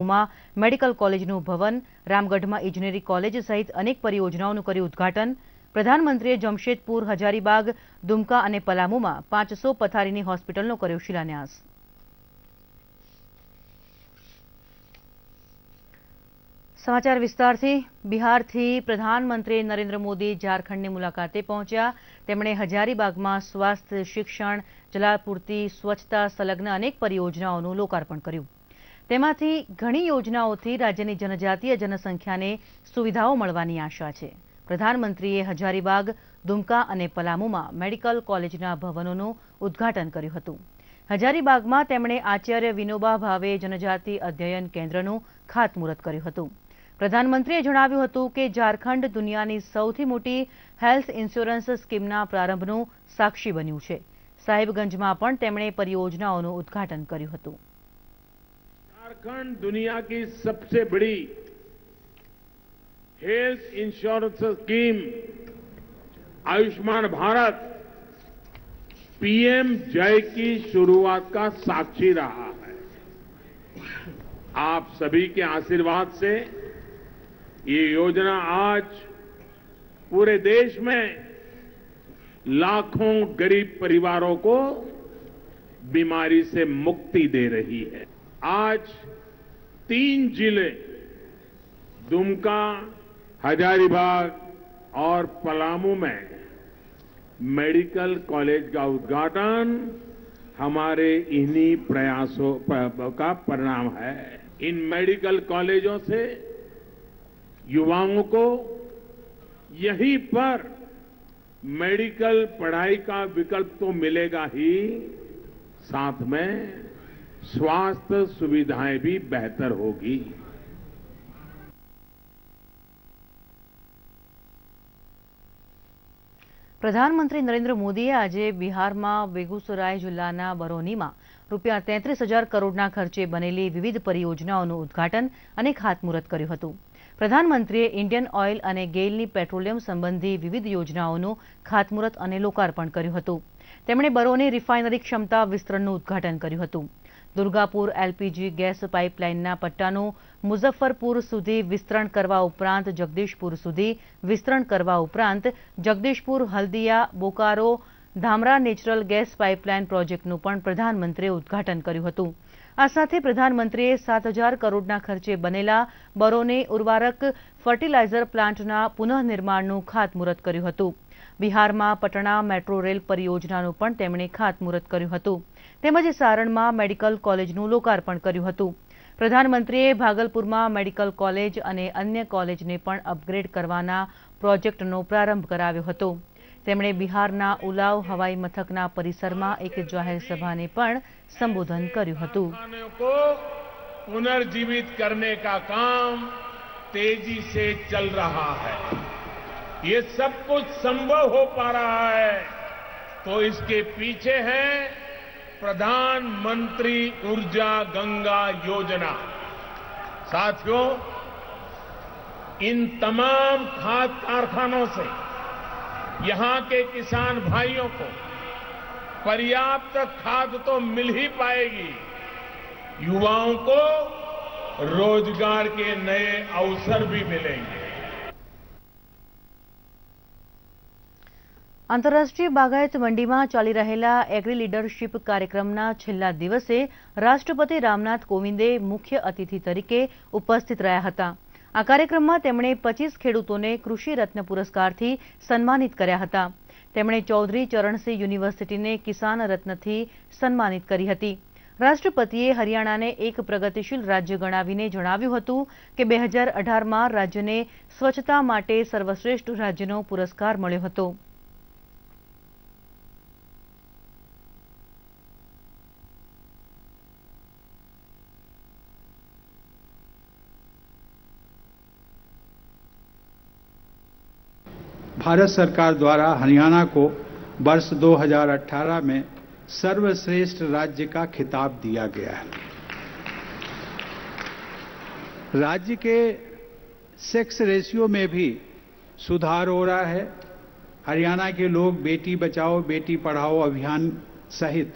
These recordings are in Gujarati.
મેડિકલ કોલેજનું ભવન, રામગઢમાં ઇજનેરી કોલેજ સહિત અનેક પરિયોજનાઓનું કર્યું ઉદ્ઘાટન. પ્રધાનમંત્રીએ જમશેદપુર, હજારીબાગ, દુમકા અને પલામુમાં પાંચસો પથારીની હોસ્પિટલનો કર્યો શિલાન્યાસ. સમાચાર વિસ્તારથી, બિહારથી પ્રધાનમંત્રી નરેન્દ્ર મોદી ઝારખંડની મુલાકાતે પહોંચ્યા. તેમણે હજારીબાગમાં સ્વાસ્થ્ય, શિક્ષણ, જલાપૂર્તિ, સ્વચ્છતા, સંલગ્ન અનેક પરિયોજનાઓનું લોકાર્પણ કર્યું. તેમાંથી ઘણી યોજનાઓથી રાજ્યની જનજાતીય જનસંખ્યાને સુવિધાઓ મળવાની આશા છે. પ્રધાનમંત્રીએ હજારીબાગ, દુમકા અને પલામુમાં મેડિકલ કોલેજના ભવનોનું ઉદ્ઘાટન કર્યું હતું. હજારીબાગમાં તેમણે આચાર્ય વિનોબા ભાવે જનજાતિ અધ્યયન કેન્દ્રનું ખાતમુહૂર્ત કર્યું હતું. પ્રધાનમંત્રીએ જણાવ્યું હતું કે ઝારખંડ દુનિયાની સૌથી મોટી હેલ્થ ઇન્સ્યોરન્સ સ્કીમના પ્રારંભનું સાક્ષી બન્યું છે. સાહેબગંજમાં પણ તેમણે પરિયોજનાઓનું ઉદ્ઘાટન કર્યું હતું. झारखंड दुनिया की सबसे बड़ी health insurance scheme Ayushman Bharat PM Jay की शुरुआत का साक्षी रहा है। आप सभी के आशीर्वाद से ये योजना आज पूरे देश में लाखों गरीब परिवारों को बीमारी से मुक्ति दे रही है। आज तीन ज़िले, दुमका, हजारीबाग और पलामू में मेडिकल कॉलेज का उद्घाटन हमारे इन्हीं प्रयासों का परिणाम है। इन मेडिकल कॉलेजों से युवाओं को यहीं पर मेडिकल पढ़ाई का विकल्प तो मिलेगा ही, साथ में स्वास्थ्य सुविधाएं भी बेहतर होगी પ્રધાનમંત્રી નરેન્દ્ર મોદીએ આજે બિહારમાં બેગુસરાય જિલ્લાના બરૌનીમાં રૂપિયા તેત્રીસ હજાર કરોડના ખર્ચે બનેલી વિવિધ પરિયોજનાઓનું ઉદ્ઘાટન અને ખાતમુહૂર્ત કર્યું હતું પ્રધાનમંત્રીએ ઇન્ડિયન ઓઇલ અને ગેઇલની પેટ્રોલિયમ સંબંધી વિવિધ યોજનાઓનું ખાતમુહૂર્ત અને લોકાર્પણ કર્યું હતું તેમણે બરૌની રિફાઇનરી ક્ષમતા વિસ્તરણનું ઉદ્ઘાટન કર્યું હતું દુર્ગાપુર એલપીજી ગેસ પાઇપલાઇનના પટ્ટાનું મુઝફ્ફરપુર સુધી વિસ્તરણ કરવા ઉપરાંત જગદીશપુર સુધી વિસ્તરણ કરવા ઉપરાંત Jagdishpur, Haldia, Bokaro, Dhamra natural gas pipeline પ્રોજેક્ટનું પણ પ્રધાનમંત્રીએ ઉદ્ઘાટન કર્યું હતું. આ સાથે પ્રધાનમંત્રીએ સાત હજાર કરોડના ખર્ચે બનેલા બરોને ઉર્વારક ફર્ટિલાઇઝર પ્લાન્ટના પુનઃનિર્માણનું ખાતમુહૂર્ત કર્યું હતું. બિહારમાં પટણા મેટ્રો રેલ પરિયોજનાનું પણ તેમણે ખાતમુહૂર્ત કર્યું હતું. તેમજ સારણમાં મેડિકલ કોલેજનું લોકાર્પણ કર્યું હતું પ્રધાનમંત્રીએ ભાગલપુરમાં મેડિકલ કોલેજ અને અન્ય કોલેજને પણ અપગ્રેડ કરવાના પ્રોજેક્ટનો પ્રારંભ કરાવ્યો હતો તેમણે બિહારના ઉલાવ હવાઈ મથકના પરિસરમાં એક જાહેર સભાને પણ સંબોધન કર્યું હતું खानों को पुनर्जीवित करने का काम तेजी से चल रहा है ये सब कुछ संभव हो पा रहा है तो इसके पीछे है प्रधानमंत्री ऊर्जा गंगा योजना। साथियों, इन तमाम खाद कारखानों से यहाँ के किसान भाइयों को पर्याप्त खाद तो मिल ही पाएगी। युवाओं को रोज़गार के नए अवसर भी मिलेंगे। આંતરરાષ્ટ્રીય બાગાયત મંડીમાં ચાલી રહેલા એગ્રી લીડરશીપ કાર્યક્રમના છેલ્લા દિવસે રાષ્ટ્રપતિ રામનાથ કોવિંદે મુખ્ય અતિથિ તરીકે ઉપસ્થિત રહ્યા હતા. આ કાર્યક્રમમાં તેમણે પચીસ ખેડૂતોને કૃષિ રત્ન પુરસ્કારથી સન્માનિત કર્યા હતા. તેમણે ચૌધરી ચરણસિંહ યુનિવર્સિટીને કિસાન રત્નથી સન્માનિત કરી હતી. રાષ્ટ્રપતિએ હરિયાણાને એક પ્રગતિશીલ રાજ્ય ગણાવીને જણાવ્યું હતું કે બે હજાર અઢારમાં રાજ્યને સ્વચ્છતા માટે સર્વશ્રેષ્ઠ રાજ્યનો પુરસ્કાર મળ્યો હતો. भारत सरकार द्वारा हरियाणा को वर्ष 2018 में सर्वश्रेष्ठ राज्य का खिताब दिया गया है। राज्य के सेक्स रेशियो में भी सुधार हो रहा है। हरियाणा के लोग बेटी बचाओ, बेटी पढ़ाओ अभियान सहित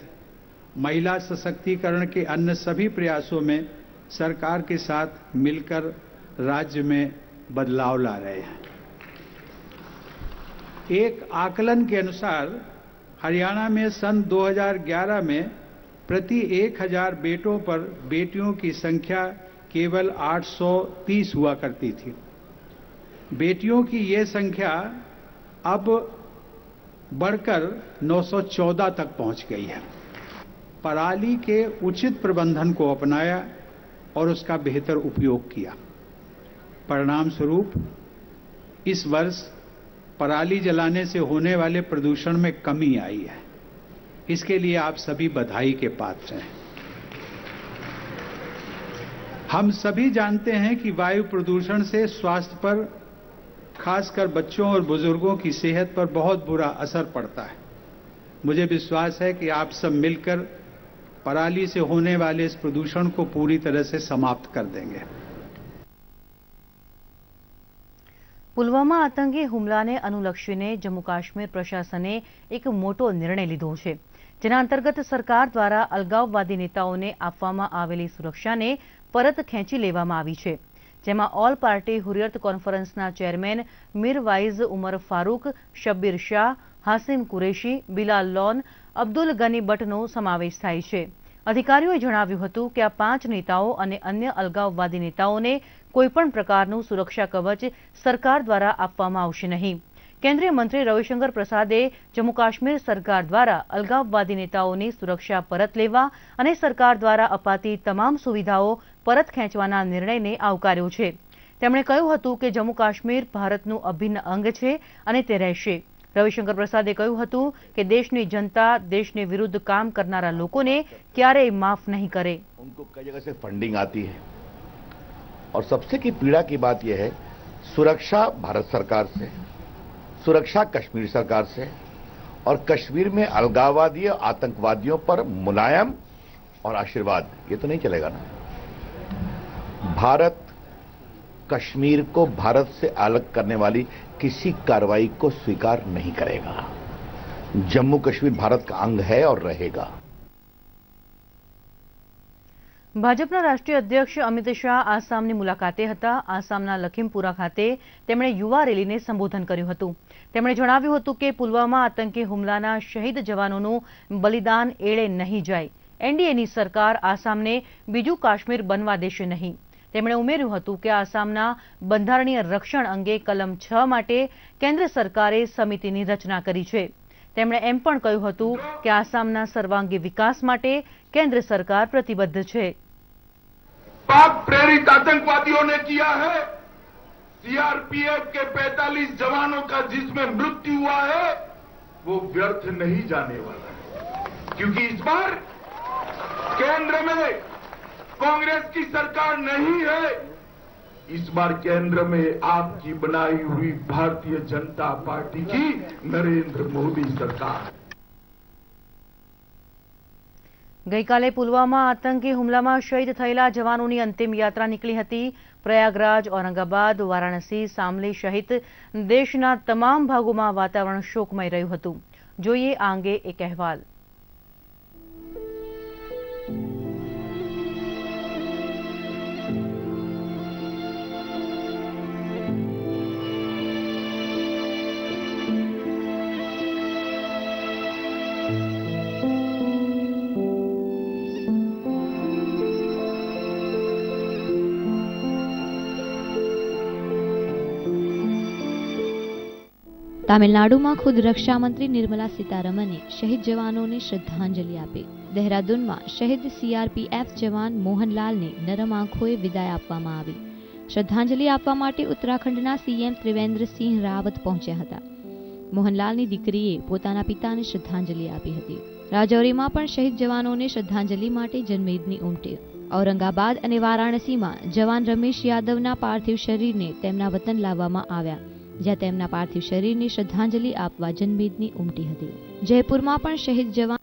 महिला सशक्तिकरण के अन्य सभी प्रयासों में सरकार के साथ मिलकर राज्य में बदलाव ला रहे हैं। एक आकलन के अनुसार, हरियाणा में सन 2011 में प्रति 1000 बेटों पर बेटियों की संख्या केवल 830 हुआ करती थी। बेटियों की ये संख्या अब बढ़कर 914 तक पहुँच गई है। पराली के उचित प्रबंधन को अपनाया और उसका बेहतर उपयोग किया। परिणाम स्वरूप इस वर्ष पराली जलाने से होने वाले प्रदूषण में कमी आई है। इसके लिए आप सभी बधाई के पात्र हैं। हम सभी जानते हैं कि वायु प्रदूषण से स्वास्थ्य पर, खासकर बच्चों और बुज़ुर्गों की सेहत पर बहुत बुरा असर पड़ता है। मुझे विश्वास है कि आप सब मिलकर पराली से होने वाले इस प्रदूषण को पूरी तरह से समाप्त कर देंगे। પુલવામા આતંકી હુમલાને અનુલક્ષીને જમ્મુ કાશ્મીર પ્રશાસને એક મોટો નિર્ણય લીધો છે, જેના અંતર્ગત સરકાર દ્વારા અલગાવવાદી નેતાઓને આપવામાં આવેલી સુરક્ષાને પરત ખેંચી લેવામાં આવી છે. જેમાં ઓલ પાર્ટી હુરિયત કોન્ફરન્સના ચેરમેન મીરવાઇઝ ઉમર ફારૂક, શબ્બીર શાહ, હાસિમ કુરેશી, બિલાલ લોન, અબ્દુલ ગની ભટ્ટનો સમાવેશ થાય છે. અધિકારીઓએ જણાવ્યું હતું કે આ પાંચ નેતાઓ અને અન્ય અલગાવવાદી નેતાઓને કોઈપણ પ્રકારનું સુરક્ષા કવચ સરકાર દ્વારા આપવામાં આવશે નહીં. કેન્દ્રીય મંત્રી રવિશંકર પ્રસાદે જમ્મુ કાશ્મીર સરકાર દ્વારા અલગાવવાદી નેતાઓની સુરક્ષા પરત લેવા અને સરકાર દ્વારા અપાતી તમામ સુવિધાઓ પરત ખેંચવાના નિર્ણયને આવકાર્યો છે. તેમણે કહ્યું હતું કે જમ્મુ કાશ્મીર ભારતનું અભિન્ન અંગ છે અને તે રહેશે. રવિશંકર પ્રસાદે કહ્યું હતું કે દેશની જનતા દેશની વિરુદ્ધ કામ કરનારા લોકોને ક્યારેય માફ નહીં કરે उनको कई जगह से फंडिंग आती है और सबसे की पीड़ा की बात यह है सुरक्षा भारत सरकार से सुरक्षा कश्मीर सरकार से और कश्मीर में अलगाववादी और आतंकवादियों पर मुलायम और आशीर्वाद ये तो नहीं चलेगा ना भारत कश्मीर को भारत से अलग करने वाली किसी कार्रवाई को स्वीकार नहीं करेगा जम्मू कश्मीर भारत का अंग है और रहेगा ભાજપના રાષ્ટ્રીય અધ્યક્ષ અમિત શાહ આસામની મુલાકાતે હતા આસામના લખીમપુરા ખાતે તેમણે યુવા રેલીને સંબોધન કર્યું હતું તેમણે જણાવ્યું હતું કે પુલવામા આતંકી હુમલાના શહીદ જવાનોનું બલિદાન એળે નહીં જાય એનડીએની સરકાર આસામને બીજું કાશ્મીર બનવા દેશે નહીં તેમણે ઉમેર્યું હતું કે આસામના બંધારણીય રક્ષણ અંગે કલમ છ માટે કેન્દ્ર સરકારે સમિતિની રચના કરી છે તેમણે એમ પણ કહ્યું હતું કે આસામના સર્વાંગી વિકાસ માટે કેન્દ્ર સરકાર પ્રતિબદ્ધ છે पाक प्रेरित आतंकवादियों ने किया है सीआरपीएफ के 45 जवानों का जिसमें मृत्यु हुआ है वो व्यर्थ नहीं जाने वाला है क्योंकि इस बार केंद्र में कांग्रेस की सरकार नहीं है इस बार केंद्र में आपकी बनाई हुई भारतीय जनता पार्टी की नरेंद्र मोदी सरकार ગઈકાલે પુલવામા આતંકી હુમલામાં શહીદ થયેલા જવાનોની અંતિમ યાત્રા નીકળી હતી પ્રયાગરાજ ઔરંગાબાદ વારાણસી સામલી સહિત દેશના તમામ ભાગોમાં વાતાવરણ શોકમય રહ્યું હતું જોઈએ આ અંગે એક અહેવાલ તામિલનાડુમાં ખુદ રક્ષામંત્રી નિર્મલા સીતારમણે શહીદ જવાનોને શ્રદ્ધાંજલિ આપી. દહેરાદૂનમાં શહીદ સીઆરપીએફ જવાન મોહનલાલને નરમ આંખોએ વિદાય આપવામાં આવી. શ્રદ્ધાંજલિ આપવા માટે ઉત્તરાખંડના સીએમ ત્રિવેન્દ્રસિંહ રાવત પહોંચ્યા હતા. મોહનલાલની દીકરીએ પોતાના પિતાને શ્રદ્ધાંજલિ આપી હતી. રાજૌરીમાં પણ શહીદ જવાનોને શ્રદ્ધાંજલિ માટે જન્મેદની ઉમટી. ઔરંગાબાદ અને વારાણસીમાં જવાન રમેશ યાદવના પાર્થિવ શરીરને તેમના વતન લાવવામાં આવ્યા. જ્યાં તેમના પાર્થિવ શરીરની શ્રદ્ધાંજલિ આપવા જનમેદની ઉમટી હતી. જયપુરમાં પણ શહીદ જવાન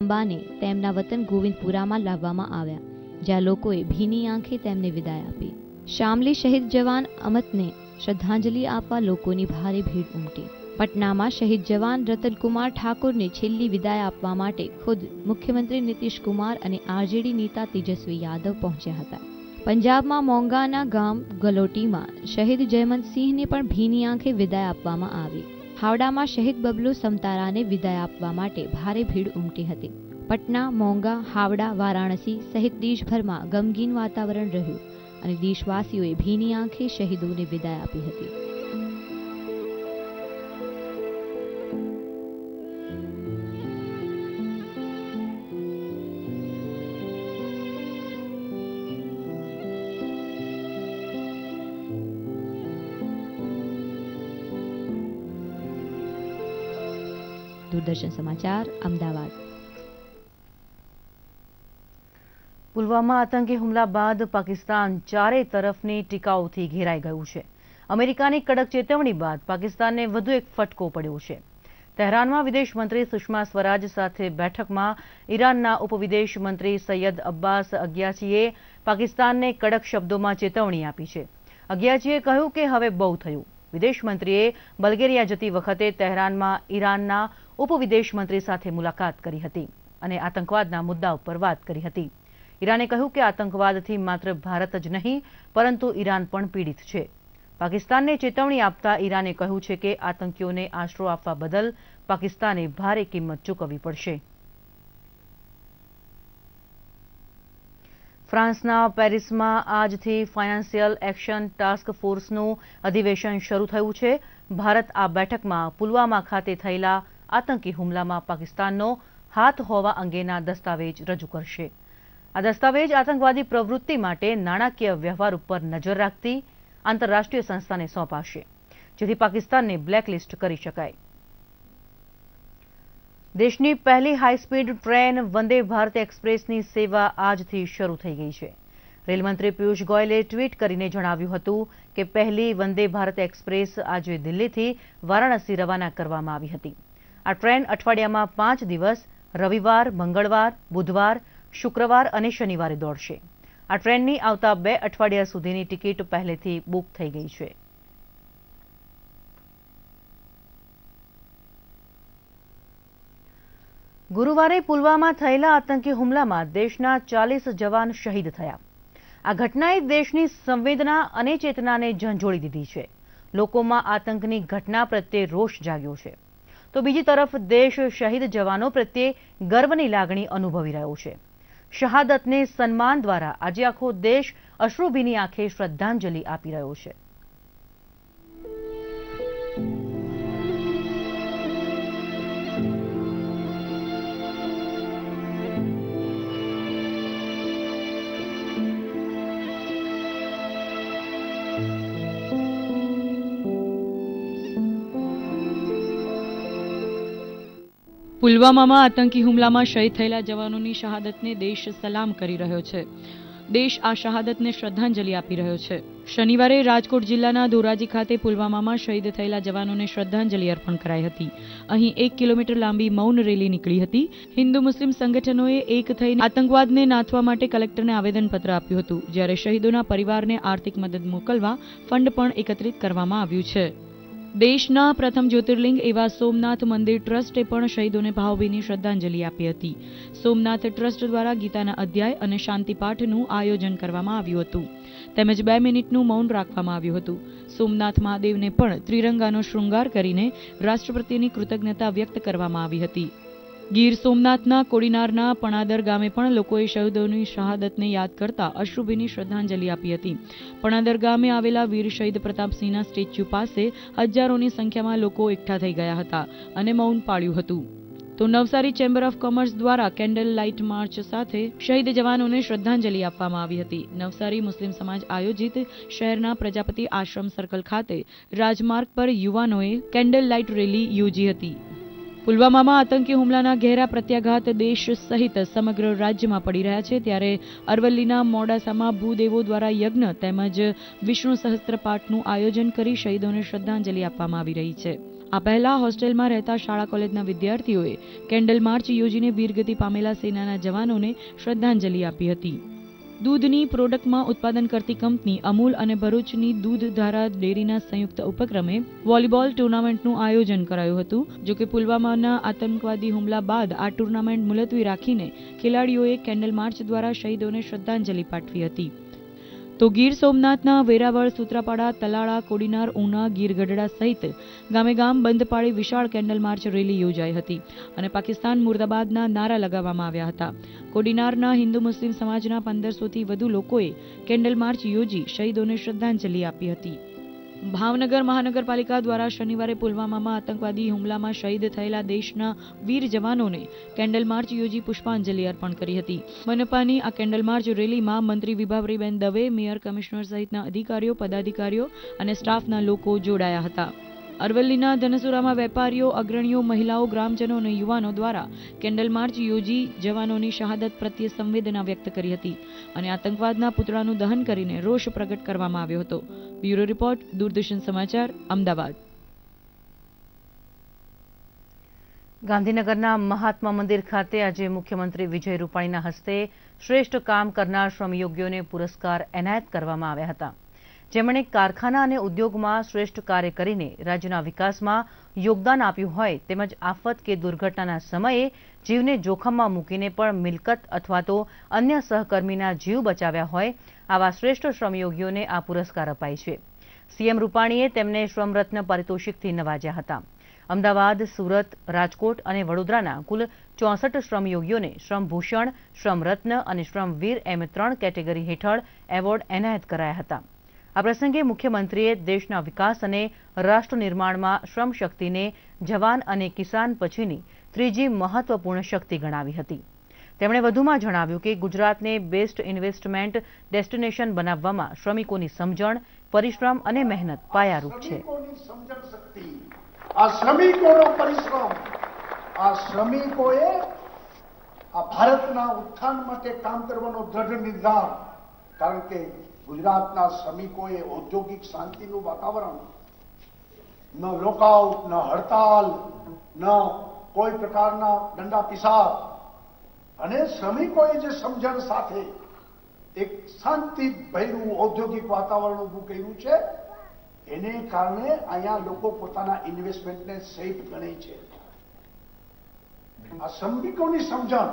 અંબાને તેમના વતન ગોવિંદપુરામાં લાવવામાં આવ્યા, જ્યાં લોકોએ ભીની આંખે તેમને વિદાય આપી. શામલી શહીદ જવાન અમતને શ્રદ્ધાંજલિ આપવા લોકોની ભારે ભીડ ઉમટી. પટનામાં શહીદ જવાન રતનકુમાર ઠાકોરને છેલ્લી વિદાય આપવા માટે ખુદ મુખ્યમંત્રી નીતિશ કુમાર અને આરજેડી નેતા તેજસ્વી યાદવ પહોંચ્યા હતા. પંજાબમાં મોંગાના ગામ ગલોટીમાં શહીદ જયમંતસિંહને પણ ભીની આંખે વિદાય આપવામાં આવી. હાવડામાં શહીદ બબલુ સમતારાને વિદાય આપવા માટે ભારે ભીડ ઉમટી હતી. પટના, મોંગા, હાવડા, વારાણસી સહિત દેશભરમાં ગમગીન વાતાવરણ રહ્યું અને દેશવાસીઓએ ભીની આંખે શહીદોને વિદાય આપી હતી. દૂરદર્શન સમાચાર અમદાવાદ પુલવામા આતંકી હુમલા બાદ પાકિસ્તાન ચારે તરફની ટીકાઓથી ઘેરાઈ ગયું છે. અમેરિકાની કડક ચેતવણી બાદ પાકિસ્તાનને વધુ એક ફટકો પડ્યો છે. તહેરાનમાં વિદેશ મંત્રી સુષ્મા સ્વરાજ સાથે બેઠકમાં ઈરાનના ઉપવિદેશ મંત્રી સૈયદ અબ્બાસ અગિયાચીએ પાકિસ્તાનને કડક શબ્દોમાં ચેતવણી આપી છે. અગિયાચીએ કહ્યું કે હવે બહુ થયું. વિદેશ મંત્રીએ બલ્ગેરિયા જતી વખતે તહેરાનમાં ઈરાનના ઉપવિદેશમંત્રી સાથે મુલાકાત કરી હતી અને આતંકવાદના મુદ્દા ઉપર વાત કરી હતી. ઈરાને કહ્યું કે આતંકવાદથી માત્ર ભારત જ નહીં, પરંતુ ઈરાન પણ પીડિત છે. પાકિસ્તાનને ચેતવણી આપતા ઈરાને કહ્યું છે કે આતંકીઓને આશરો આપવા બદલ પાકિસ્તાને ભારે કિંમત ચૂકવવી પડશે. ફ્રાન્સના પેરિસમાં આજથી ફાઇનાન્સિયલ એક્શન ટાસ્ક ફોર્સનું અધિવેશન શરૂ થયું છે. ભારત આ બેઠકમાં પુલવામા ખાતે થયેલા આતંકી હુમલામાં પાકિસ્તાનનો હાથ હોવા અંગેના દસ્તાવેજ રજૂ કરશે. આ દસ્તાવેજ આતંકવાદી પ્રવૃત્તિ માટે નાણાકીય વ્યવહાર ઉપર નજર રાખતી આંતરરાષ્ટ્રીય સંસ્થાને સોંપાશે, જેથી પાકિસ્તાનને બ્લેકલિસ્ટ કરી શકાય. દેશની પહેલી high speed train Vande Bharat એક્સપ્રેસની સેવા આજથી શરૂ થઈ ગઈ છે. રેલમંત્રી પિયુષ ગોયલે ટ્વીટ કરીને જણાવ્યું હતું કે પહેલી વંદે ભારત એક્સપ્રેસ આજે દિલ્હીથી વારાણસી રવાના કરવામાં આવી હતી. આ ટ્રેન અઠવાડિયામાં પાંચ દિવસ, રવિવાર, મંગળવાર, બુધવાર, શુક્રવાર અને શનિવારે દોડશે. આ ટ્રેનની આવતા બે અઠવાડિયા સુધીની ટિકિટ પહેલેથી બુક થઈ ગઈ છે. ગુરુવારે પુલવામા થયેલા આતંકી હુમલામાં દેશના ચાલીસ જવાન શહીદ થયા. આ ઘટનાએ દેશની સંવેદના અને ચેતનાને ઝંઝોળી દીધી છે. લોકોમાં આતંકની ઘટના પ્રત્યે રોષ જાગ્યો છે. તો બીજી તરફ દેશ શહીદ જવાનો પ્રત્યે ગર્વની લાગણી અનુભવી રહ્યો છે. શહાદતને સન્માન દ્વારા આજે આખો દેશ અશ્રુભીની આંખે શ્રદ્ધાંજલિ આપી રહ્યો છે. પુલવામામાં આતંકી હુમલામાં શહીદ થયેલા જવાનોની શહાદતને દેશ સલામ કરી રહ્યો છે. દેશ આ શહાદતને શ્રદ્ધાંજલિ આપી રહ્યો છે. શનિવારે રાજકોટ જિલ્લાના ધોરાજી ખાતે પુલવામામાં શહીદ થયેલા જવાનોને શ્રદ્ધાંજલિ અર્પણ કરાઈ હતી. અહીં એક કિલોમીટર લાંબી મૌન રેલી નીકળી હતી. હિન્દુ મુસ્લિમ સંગઠનોએ એક થઈને આતંકવાદને નાથવા માટે કલેક્ટરને આવેદનપત્ર આપ્યું હતું, જ્યારે શહીદોના પરિવારને આર્થિક મદદ મોકલવા ફંડ પણ એકત્રિત કરવામાં આવ્યું છે. દેશના પ્રથમ જ્યોતિર્લિંગ એવા સોમનાથ મંદિર ટ્રસ્ટે પણ શહીદોને ભાવભીની શ્રદ્ધાંજલિ આપી હતી. સોમનાથ ટ્રસ્ટ દ્વારા ગીતાના અધ્યાય અને શાંતિપાઠનું આયોજન કરવામાં આવ્યું હતું. તેમજ બે મિનિટનું મૌન રાખવામાં આવ્યું હતું. સોમનાથ મહાદેવને પણ ત્રિરંગાનો શૃંગાર કરીને રાષ્ટ્રપતિની કૃતજ્ઞતા વ્યક્ત કરવામાં આવી હતી. ગીર સોમનાથના કોડીનારના પણાદર ગામે પણ લોકોએ શહીદોની શહાદતને યાદ કરતા અશ્રુભીની શ્રદ્ધાંજલિ આપી હતી. પણાદર ગામે આવેલા વીર શહીદ પ્રતાપસિંહના સ્ટેચ્યુ પાસે હજારોની સંખ્યામાં લોકો એકઠા થઈ ગયા હતા અને મૌન પાળ્યું હતું. તો નવસારી ચેમ્બર ઓફ કોમર્સ દ્વારા કેન્ડલ લાઇટ માર્ચ સાથે શહીદ જવાનોને શ્રદ્ધાંજલિ આપવામાં આવી હતી. નવસારી મુસ્લિમ સમાજ આયોજિત શહેરના પ્રજાપતિ આશ્રમ સર્કલ ખાતે રાજમાર્ગ પર યુવાનોએ કેન્ડલ લાઇટ રેલી યોજી હતી. પુલવામામાં આતંકી હુમલાના ઘેરા પ્રત્યાઘાત દેશ સહિત સમગ્ર રાજ્યમાં પડી રહ્યા છે. ત્યારે અરવલ્લીના મોડાસામાં ભૂદેવો દ્વારા યજ્ઞ તેમજ વિષ્ણુ સહસ્ત્રપાઠનું આયોજન કરી શહીદોને શ્રદ્ધાંજલિ આપવામાં આવી રહી છે. આ પહેલા હોસ્ટેલમાં રહેતા શાળા કોલેજના વિદ્યાર્થીઓએ કેન્ડલ માર્ચ યોજીને વીરગતિ પામેલા સેનાના જવાનોને શ્રદ્ધાંજલિ આપી હતી. દૂધની પ્રોડક્ટમાં ઉત્પાદન કરતી કંપની અમૂલ અને ભરૂચની દૂધ ધારા ડેરીના સંયુક્ત ઉપક્રમે વોલીબોલ ટુર્નામેન્ટનું આયોજન કરાયું હતું, જો કે પુલવામાના આતંકવાદી હુમલા બાદ આ ટુર્નામેન્ટ મુલતવી રાખીને ખેલાડીઓએ કેન્ડલ માર્ચ દ્વારા શહીદોને શ્રદ્ધાંજલિ પાઠવી હતી. તો ગીર સોમનાથના વેરાવળ, સૂત્રાપાડા, તલાળા, કોડીનાર, ઉના, ગીર ગઢડા સહિત ગામે ગામ બંધ પાડી વિશાળ કેન્ડલ માર્ચ રેલી યોજાઈ હતી અને પાકિસ્તાન મુર્દાબાદના નારા લગાવવામાં આવ્યા હતા. કોડીનારના હિન્દુ મુસ્લિમ સમાજના પંદરસોથી વધુ લોકોએ કેન્ડલ માર્ચ યોજી શહીદોને શ્રદ્ધાંજલિ આપી હતી. ભાવનગર મહાનગરપાલિકા દ્વારા શનિવારે પુલવામામાં આતંકવાદી હુમલામાં શહીદ થયેલા દેશના વીર જવાનોને કેન્ડલ માર્ચ યોજી પુષ્પાંજલિ અર્પણ કરી હતી. મનપાની આ કેન્ડલ માર્ચ રેલીમાં મંત્રી વિભાવરીબેન દવે, મેયર કમિશનર સહિતના અધિકારીઓ, પદાધિકારીઓ અને સ્ટાફના લોકો જોડાયા હતા. અરવલ્લીના ધનસુરામાં વેપારીઓ, અગ્રણીઓ, મહિલાઓ, ગ્રામજનો અને યુવાનો દ્વારા કેન્ડલ માર્ચ યોજી જવાનોની શહાદત પ્રત્યે સંવેદના વ્યક્ત કરી હતી અને આતંકવાદના પુતળાનું દહન કરીને રોષ પ્રગટ કરવામાં આવ્યો હતો. બ્યુરો રિપોર્ટ, દૂરદર્શન સમાચાર, અમદાવાદ. ગાંધીનગરના મહાત્મા મંદિર ખાતે આજે મુખ્યમંત્રી વિજય રૂપાણીના હસ્તે શ્રેષ્ઠ કામ કરનાર શ્રમયોગીઓને પુરસ્કાર એનાયત કરવામાં આવ્યા હતા. જેમણે કારખાના અને ઉદ્યોગમાં શ્રેષ્ઠ કાર્ય કરીને રાજ્યના વિકાસમાં યોગદાન આપ્યું હોય તેમજ આફત કે દુર્ઘટનાના સમયે જીવને જોખમમાં મૂકીને પણ મિલકત અથવા તો અન્ય સહકર્મીના જીવ બચાવ્યા હોય આવા શ્રેષ્ઠ શ્રમયોગીઓને આ પુરસ્કાર અપાય છે. સીએમ રૂપાણીએ તેમને શ્રમરત્ન પારિતોષિકથી નવાજ્યા હતા. અમદાવાદ, સુરત, રાજકોટ અને વડોદરાના કુલ ચોસઠ શ્રમયોગીઓને શ્રમભૂષણ, શ્રમરત્ન અને શ્રમવીર એમ ત્રણ કેટેગરી હેઠળ એવોર્ડ એનાયત કરાયા હતા. આ પ્રસંગે મુખ્યમંત્રીએ દેશના વિકાસ અને રાષ્ટ્ર નિર્માણમાં શ્રમશક્તિને જવાન અને કિસાન પછીની ત્રીજી મહત્વપૂર્ણ શક્તિ ગણાવી હતી. તેમણે વધુમાં જણાવ્યું કે ગુજરાતને બેસ્ટ ઇન્વેસ્ટમેન્ટ ડેસ્ટિનેશન બનાવવામાં શ્રમિકોની સમજણ, પરિશ્રમ અને મહેનત પાયારૂપ છે. ભારતના ઉત્થાન માટે કામ કરવાનો દ્રઢ નિર્ધાર. કારણ કે ગુજરાતના શ્રમિકોએ ઔદ્યોગિક શાંતિનું વાતાવરણ, ન લોકઆઉટ, ન હડતાલ, ન કોઈ પ્રકારના દંડા પિસાબ. અને શ્રમિકોએ જે સમજણ સાથે એક શાંતિ ભર્યું ઔદ્યોગિક વાતાવરણ ઊભું કર્યું છે, એને કારણે અહીંયા લોકો પોતાના ઇન્વેસ્ટમેન્ટને સેફ ગણે છે. આ શ્રમિકોની સમજણ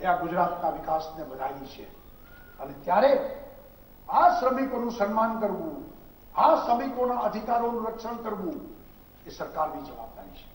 એ આ ગુજરાતના વિકાસને વધારી છે. અને ત્યારે આ શ્રમિકોનું સન્માન કરવું, આ શ્રમિકોના અધિકારોનું રક્ષણ કરવું એ સરકારની જવાબદારી છે.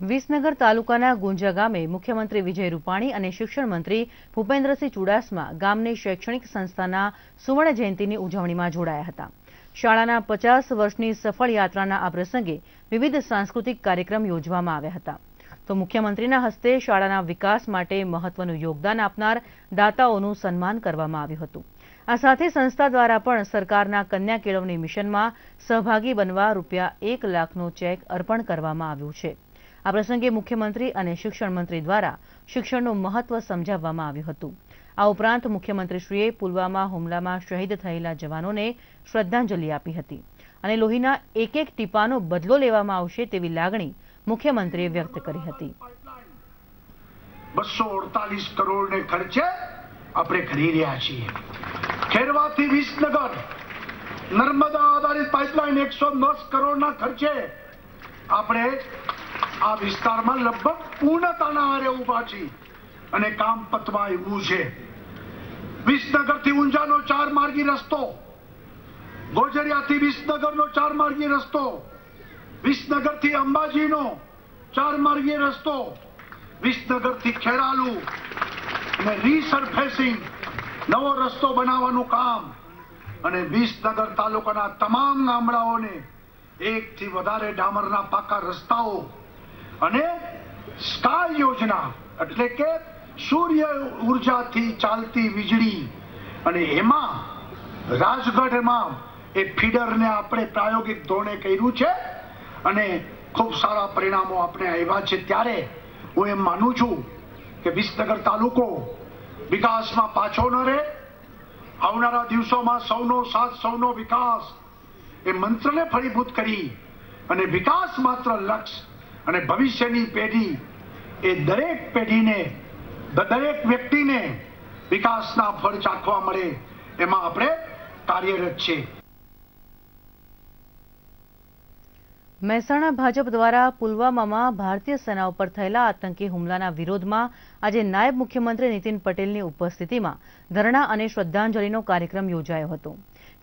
વિસનગર તાલુકાના ગુંજા ગામે મુખ્યમંત્રી વિજય રૂપાણી અને શિક્ષણ મંત્રી ભૂપેન્દ્રસિંહ ચુડાસમા ગામની શૈક્ષણિક સંસ્થાના સુવર્ણ જયંતિની ઉજવણીમાં જોડાયા હતા. શાળાના પચાસ વર્ષની સફળ યાત્રાના આ પ્રસંગે વિવિધ સાંસ્કૃતિક કાર્યક્રમ યોજવામાં આવ્યા હતા. તો મુખ્યમંત્રીના હસ્તે શાળાના વિકાસ માટે મહત્વનું યોગદાન આપનાર દાતાઓનું સન્માન કરવામાં આવ્યું હતું. આ સાથે સંસ્થા દ્વારા પણ સરકારના કન્યા કેળવણી મિશનમાં સહભાગી બનવા રૂપિયા એક લાખનો ચેક અર્પણ કરવામાં આવ્યું છે. આ પ્રસંગે મુખ્યમંત્રી અને શિક્ષણ મંત્રી દ્વારા શિક્ષણનું મહત્વ સમજાવવામાં આવ્યું હતું. આ ઉપરાંત મુખ્યમંત્રીશ્રીએ પુલવામા હુમલામાં શહીદ થયેલા જવાનોને શ્રદ્ધાંજલિ આપી હતી અને લોહીના એક એક ટીપાનો બદલો લેવામાં આવશે તેવી લાગણી મુખ્યમંત્રીએ વ્યક્ત કરી હતી. બસો અડતાલીસ કરોડ ને ખર્ચે આપણે કરી રહ્યા છીએ. ખેરવાથી વિસનગર, નર્મદા આધારિત પાઇપલાઇન એકસો દસ કરોડના ખર્ચે આપણે આ વિસ્તારમાં લગભગ પૂર્ણતાના આરે ઊભા છીએ અને કામ પતવા આવ્યું છે. વિસનગરથી ઊંઝાનો ચાર માર્ગી રસ્તો, ગોજરિયાથી વિસનગરનો ચાર માર્ગી રસ્તો વિસનગરથી અંબાજીનો ચાર માર્ગીય રસ્તો, વિસનગરથી ખેરાલુ અને રીસરફેસિંગ નવો રસ્તો બનાવવાનું કામ. અને વિસનગર તાલુકાના તમામ ગામડાઓને એકથી વધારે ડામરના પાકા રસ્તાઓ અને સ્કાય યોજના એટલે કે સૂર્ય ઉર્જાથી ચાલતી વીજળી. અને એમાં રાજગઢમાં એ ફીડરને આપણે પ્રાયોગિક ધોરણે કર્યું છે. અને ખૂબ સારા પરિણામો આપણે આવ્યા છે. ત્યારે હું એમ માનું છું કે વિસનગર તાલુકો વિકાસમાં પાછો ન રહે. આવનારા દિવસોમાં સૌનો સાથ, સૌનો વિકાસ એ મંત્રને ફળીભૂત કરી અને વિકાસ માત્ર લક્ષ્ય અને ભવિષ્યની પેઢી એ દરેક પેઢીને, દરેક વ્યક્તિને વિકાસના ફળ ચાખવા મળે એમાં આપણે કાર્યરત છે મહેસાણા ભાજપ દ્વારા પુલવામામાં ભારતીય સેના ઉપર થયેલા આતંકી હુમલાના વિરોધમાં આજે નાયબ મુખ્યમંત્રી નીતિન પટેલની ઉપસ્થિતિમાં ધરણા અને શ્રદ્ધાંજલિનો કાર્યક્રમ યોજાયો હતો,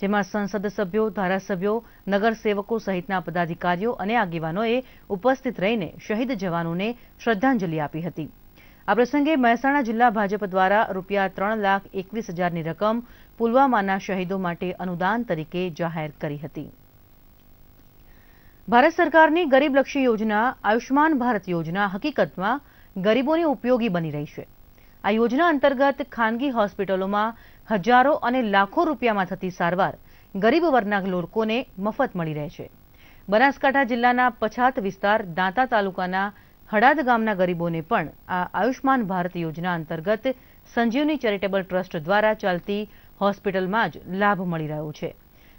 જેમાં સંસદ સભ્યો, ધારાસભ્યો, નગરસેવકો સહિતના પદાધિકારીઓ અને આગેવાનોએ ઉપસ્થિત રહીને શહીદ જવાનોને શ્રદ્ધાંજલિ આપી હતી. આ પ્રસંગે મહેસાણા જિલ્લા ભાજપ દ્વારા રૂપિયા ત્રણ લાખ એકવીસ હજારની રકમ પુલવામાના શહીદો માટે અનુદાન તરીકે જાહેર કરી હતી. ભારત સરકારની ગરીબલક્ષી યોજના આયુષ્માન ભારત યોજના હકીકતમાં ગરીબોને ઉપયોગી બની રહી છે. આ યોજના અંતર્ગત ખાનગી હોસ્પિટલોમાં હજારો અને લાખો રૂપિયામાં થતી સારવાર ગરીબ વર્ગના લોકોને મફત મળી રહે છે. બનાસકાંઠા જિલ્લાના પછાત વિસ્તાર દાંતા તાલુકાના હડાદ ગામના ગરીબોને પણ આ આયુષ્માન ભારત યોજના અંતર્ગત સંજીવની ચેરિટેબલ ટ્રસ્ટ દ્વારા ચાલતી હોસ્પિટલમાં જ લાભ મળી રહ્યો છે.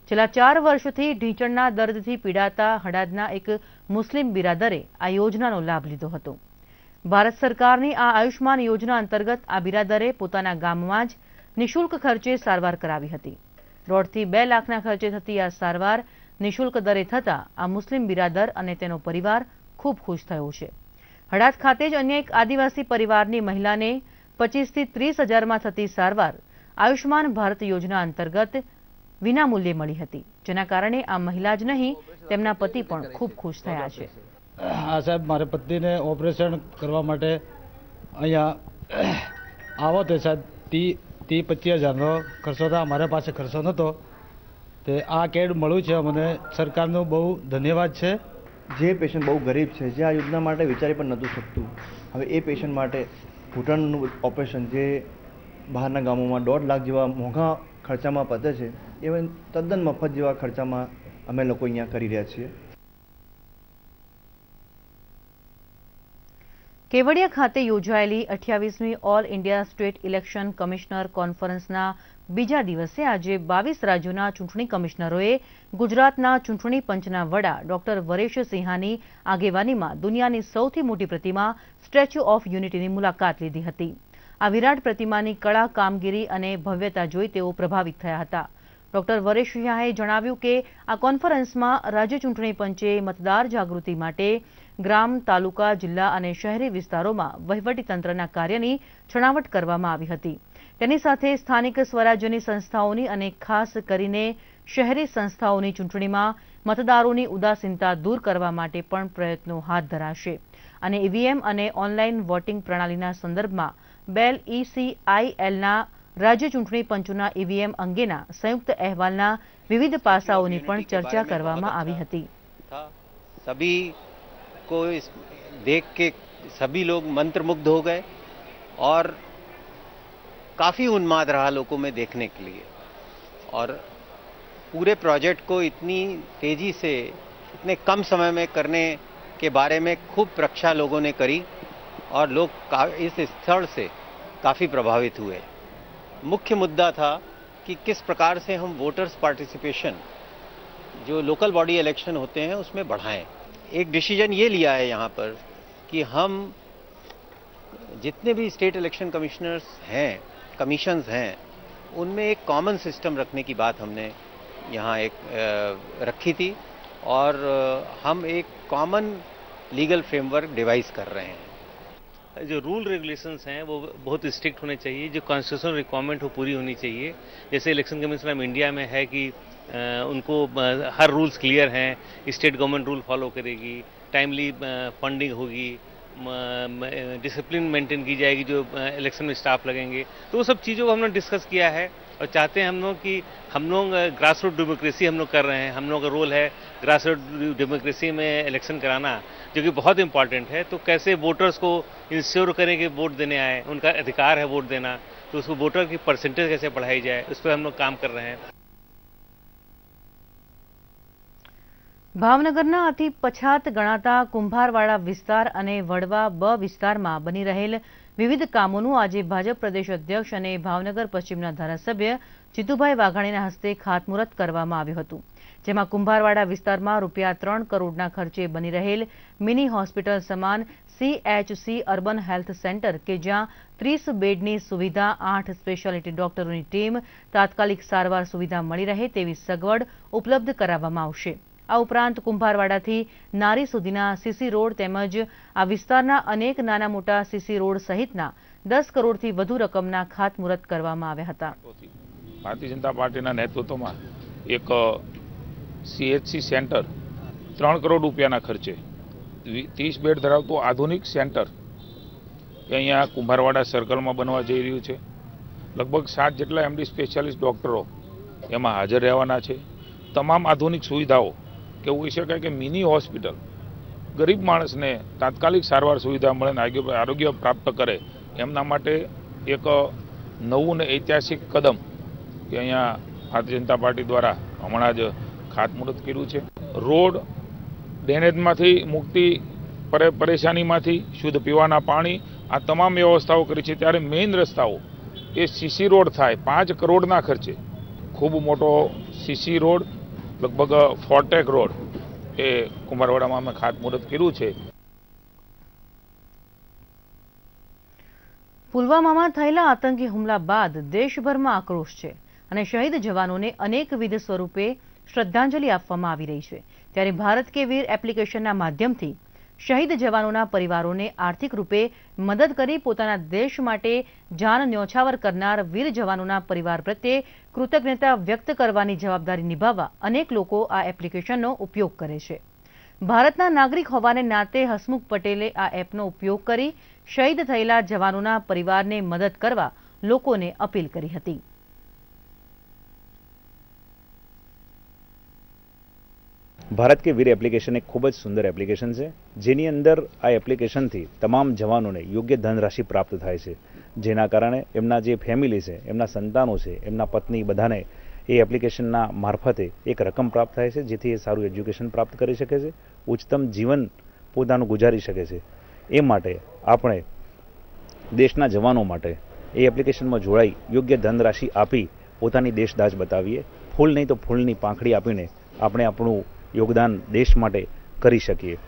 છેલ્લા ચાર વર્ષથી ઢીંચણના દર્દથી પીડાતા હડાદના એક મુસ્લિમ બિરાદરે આ યોજનાનો લાભ લીધો હતો. ભારત સરકારની આ આયુષ્માન યોજના અંતર્ગત આ બિરાદરે પોતાના ગામમાં જ નિઃશુલ્ક ખર્ચે સારવાર કરાવી હતી. દોઢથી બે લાખના ખર્ચે થતી આ સારવાર નિઃશુલ્ક દરે થતાં આ મુસ્લિમ બિરાદર અને તેનો પરિવાર ખૂબ ખુશ થયો છે. હડાદ ખાતે જ અન્ય એક આદિવાસી પરિવારની મહિલાને પચીસથી ત્રીસ હજારમાં થતી સારવાર આયુષ્માન ભારત યોજના અંતર્ગત વિનામૂલ્યે મળી હતી. જેના કારણે આ મહિલા જ નહીં તેમના પતિ પણ ખૂબ ખુશ થયા છે. હા સાહેબ મારા પત્નીને ઓપરેશન કરવા માટે અહીંયા આવો તે સાહેબ. તી તી પચીસ હજારનો ખર્ચો હતો અમારા પાસે ખર્ચો નહોતો. તે આ કેડ મળ્યું છે મને સરકારનો બહુ ધન્યવાદ છે. જે પેશન્ટ બહુ ગરીબ છે જે આ યોજના માટે વિચારી પણ નહોતું શકતું. હવે એ પેશન્ટ માટે ઘૂંટણનું ઓપરેશન જે બહારના ગામોમાં દોઢ લાખ જેવા મોંઘા ખર્ચામાં પતે છે એ તદ્દન મફત જેવા ખર્ચામાં અમે લોકો અહીંયા કરી રહ્યા છીએ. કેવડિયા ખાતે યોજાયેલી અઠ્યાવીસમી all India state election commissioner કોન્ફરન્સના બીજા દિવસે આજે બાવીસ રાજ્યોના ચૂંટણી કમિશનરોએ ગુજરાતના ચૂંટણી પંચના વડા ડોક્ટર વરેશ સિંહાની આગેવાનીમાં દુનિયાની સૌથી મોટી પ્રતિમા સ્ટેચ્યુ ઓફ યુનિટીની મુલાકાત લીધી હતી. આ વિરાટ પ્રતિમાની કળા કામગીરી અને ભવ્યતા જોઈ તેઓ પ્રભાવિત થયા હતા. ડોક્ટર વરેશ સિંહાએ જણાવ્યું કે આ કોન્ફરન્સમાં રાજ્ય ચૂંટણી પંચે મતદાર જાગૃતિ માટે ગ્રામ, તાલુકા, જિલ્લા અને શહેરી વિસ્તારોમાં વહીવટીતંત્રના કાર્યની છણાવટ કરવામાં આવી હતી. તેની સાથે સ્થાનિક સ્વરાજ્યની સંસ્થાઓની અને ખાસ કરીને શહેરી સંસ્થાઓની ચૂંટણીમાં મતદારોની ઉદાસીનતા દૂર કરવા માટે પણ પ્રયત્નો હાથ ધરાશે. અને ઈવીએમ અને ઓનલાઈન વોટિંગ પ્રણાલીના સંદર્ભમાં બેલ ઈસીઆઈએલના રાજ્ય ચૂંટણી પંચોના ઈવીએમ અંગેના સંયુક્ત અહેવાલના વિવિધ પાસાઓની પણ ચર્ચા કરવામાં આવી હતી सभी को इस देख के सभी लोग मंत्रमुग्ध हो गए और काफ़ी उन्माद रहा लोगों में देखने के लिए और पूरे प्रोजेक्ट को इतनी तेजी से इतने कम समय में करने के बारे में खूब प्रक्षा लोगों ने करी और लोग का- इस स्थल से काफ़ी प्रभावित हुए मुख्य मुद्दा था कि किस प्रकार से हम वोटर्स पार्टिसिपेशन जो लोकल बॉडी इलेक्शन होते हैं उसमें बढ़ाएँ। एक डिसीज़न ये लिया है यहाँ पर कि हम जितने भी स्टेट इलेक्शन कमिश्नर्स हैं कमीशंस हैं उनमें एक कॉमन सिस्टम रखने की बात हमने यहाँ एक अ, रखी थी और अ, हम एक कॉमन लीगल फ्रेमवर्क डिवाइस कर रहे हैं। जो रूल रेगुलेशंस हैं, वो बहुत स्ट्रिक्ट होने चाहिए, जो कॉन्स्टिट्यूशनल रिक्वायरमेंट हो पूरी होनी चाहिए। जैसे इलेक्शन कमीशन ऑफ़ इंडिया में है कि उनको हर रूल्स क्लियर हैं स्टेट गवर्नमेंट रूल फॉलो करेगी टाइमली फंडिंग होगी डिसिप्लिन मेंटेन की जाएगी जो इलेक्शन में स्टाफ लगेंगे। तो वो सब चीज़ों को हमने डिस्कस किया है। और चाहते हैं हम लोग कि हम लोग ग्रास रूट डेमोक्रेसी हम लोग कर रहे हैं हम लोग का रोल है ग्रास रूट डेमोक्रेसी में इलेक्शन कराना जो कि बहुत इंपॉर्टेंट है तो कैसे वोटर्स को इंश्योर करें कि वोट देने आए उनका अधिकार है वोट देना तो उसको वोटर की परसेंटेज कैसे बढ़ाई जाए उस पर हम लोग काम कर रहे हैं ભાવનગરના અતિ પછાત ગણાતા કુંભારવાડા વિસ્તાર અને વડવા બ વિસ્તારમાં બની રહેલ વિવિધ કામોનું આજે ભાજપ પ્રદેશ અધ્યક્ષ અને ભાવનગર પશ્ચિમના ધારાસભ્ય જીતુભાઈ વાઘાણીના હસ્તે ખાતમુહૂર્ત કરવામાં આવ્યું હતું, જેમાં કુંભારવાડા વિસ્તારમાં રૂપિયા ત્રણ કરોડના ખર્ચે બની રહેલ મિની હોસ્પિટલ સમાન સીએચસી અર્બન હેલ્થ સેન્ટર કે જ્યાં ત્રીસ બેડની સુવિધા, આઠ સ્પેશિયાલિટી ડોક્ટરોની ટીમ તાત્કાલિક સારવાર સુવિધા મળી રહે તેવી સગવડ ઉપલબ્ધ કરાવવામાં આવશે. આ ઉપરાંત કુંભારવાડાથી નારી સુધીના સીસી રોડ તેમજ આ વિસ્તારના અનેક નાના મોટા સીસી રોડ સહિતના દસ કરોડથી વધુ રકમના ખાતમુહૂર્ત કરવામાં આવ્યા હતા. ભારતીય જનતા પાર્ટીના નેતૃત્વમાં એક સીએચસી સેન્ટર ત્રણ કરોડ રૂપિયાના ખર્ચે ત્રીસ બેડ ધરાવતું આધુનિક સેન્ટર અહીંયા કુંભારવાડા સર્કલમાં બનવા જઈ રહ્યું છે. લગભગ સાત જેટલા એમડી સ્પેશિયાલિસ્ટ ડૉક્ટરો એમાં હાજર રહેવાના છે. તમામ આધુનિક સુવિધાઓ કે એવું કહી શકાય કે મિની હોસ્પિટલ ગરીબ માણસને તાત્કાલિક સારવાર સુવિધા મળે અને આરોગ્ય પ્રાપ્ત કરે, એમના માટે એક નવું ને ઐતિહાસિક કદમ કે અહીંયા ભારતીય જનતા પાર્ટી દ્વારા હમણાં જ ખાતમુહૂર્ત કર્યું છે. રોડ ડ્રેનેજમાંથી મુક્તિ પરે પરેશાનીમાંથી શુદ્ધ પીવાના પાણી, આ તમામ વ્યવસ્થાઓ કરી છે. ત્યારે મેઇન રસ્તાઓ એ સીસી રોડ થાય. પાંચ કરોડના ખર્ચે. ખૂબ મોટો સીસી રોડ લગભગ ફોર્ટેક રોડ એ કુંભારવાડામાં અમે ખાતમુહૂર્ત કર્યું છે. પુલવામામાં થયેલા આતંકી હુમલા બાદ દેશભરમાં આક્રોશ છે અને શહીદ જવાનોને અનેકવિધ સ્વરૂપે શ્રદ્ધાંજલિ આપવામાં આવી રહી છે. ત્યારે ભારત કે વીર એપ્લિકેશનના માધ્યમથી શહીદ જવાનોના પરિવારોને આર્થિક રૂપે મદદ કરી પોતાના દેશ માટે જાન ન્યોછાવર કરનાર વીર જવાનોના પરિવાર પ્રત્યે કૃતજ્ઞતા વ્યક્ત કરવાની જવાબદારી નિભાવવા અનેક લોકો આ એપ્લિકેશનનો ઉપયોગ કરે છે. ભારતના નાગરિક હોવાને નાતે હસમુખ પટેલે આ એપનો ઉપયોગ કરી શહીદ થયેલા જવાનોના પરિવારને મદદ કરવા લોકોને અપીલ કરી હતી. ભારત કે વીર એપ્લિકેશન એક ખૂબ જ સુંદર એપ્લિકેશન છે, જેની અંદર આ એપ્લિકેશનથી તમામ જવાનોને યોગ્ય ધનરાશિ પ્રાપ્ત થાય છે. જેના કારણે એમના જે ફેમિલી છે, એમના સંતાનો છે, એમના પત્ની બધાને એ એપ્લિકેશનના મારફતે એક રકમ પ્રાપ્ત થાય છે, જેથી એ સારું એજ્યુકેશન પ્રાપ્ત કરી શકે છે, ઉચ્ચતમ જીવન પોતાનું ગુજારી શકે છે. એ માટે આપણે દેશના જવાનો માટે એ એપ્લિકેશનમાં જોડાઈ યોગ્ય ધનરાશિ આપી પોતાની દેશદાજ બતાવીએ. ફૂલ નહીં તો ફૂલની પાંખડી આપીને આપણે આપણું યોગદાન દેશ માટે કરી શકીએ.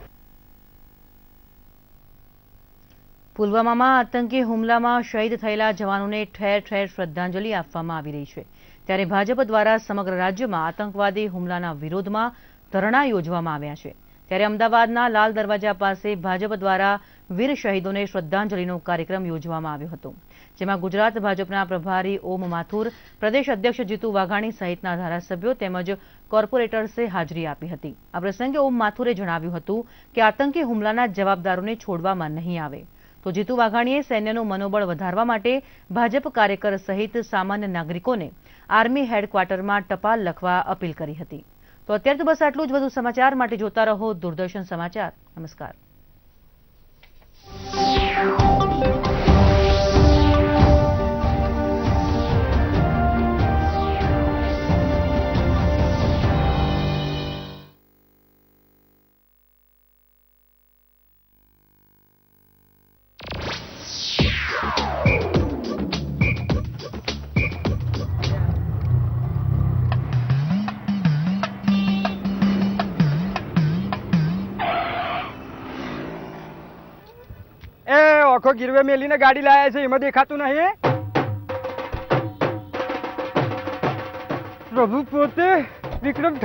પુલવામામાં આતંકી હુમલામાં શહીદ થયેલા જવાનોને ઠેર ઠેર શ્રદ્ધાંજલિ આપવામાં આવી રહી છે. ત્યારે ભાજપ દ્વારા સમગ્ર રાજ્યમાં આતંકવાદી હુમલાના વિરોધમાં ધરણા યોજવામાં આવ્યા છે. ત્યારે અમદાવાદના લાલ દરવાજા પાસે ભાજપ દ્વારા વીર શહીદોને શ્રદ્ધાંજલિનો કાર્યક્રમ યોજવામાં આવ્યો હતો. જેમાં ગુજરાત ભાજપના પ્રભારી ઓમ માથુર, પ્રદેશ અધ્યક્ષ જીતુ વાઘાણી સહિતના ધારાસભ્યો તેમજ કોર્પોરેટર્સે હાજરી આપી હતી. આ પ્રસંગે ઓમ માથુરે જણાવ્યું હતું કે આતંકી હુમલાના જવાબદારોને છોડવામાં નહીં આવે. તો જીતુ વાઘાણીએ સૈન્યનું મનોબળ વધારવા માટે ભાજપ કાર્યકર સહિત સામાન્ય નાગરિકોને આર્મી હેડક્વાર્ટરમાં ટપાલ લખવા અપીલ કરી હતી. તો અત્યારે તો બસ આટલું જ. વધુ સમાચાર માટે જોતા રહો દૂરદર્શન સમાચાર. નમસ્કાર. આખો ગીરવે મેલીને ગાડી લાયા છે એમાં દેખાતું નહીં પ્રભુ પોતે વિક્રમ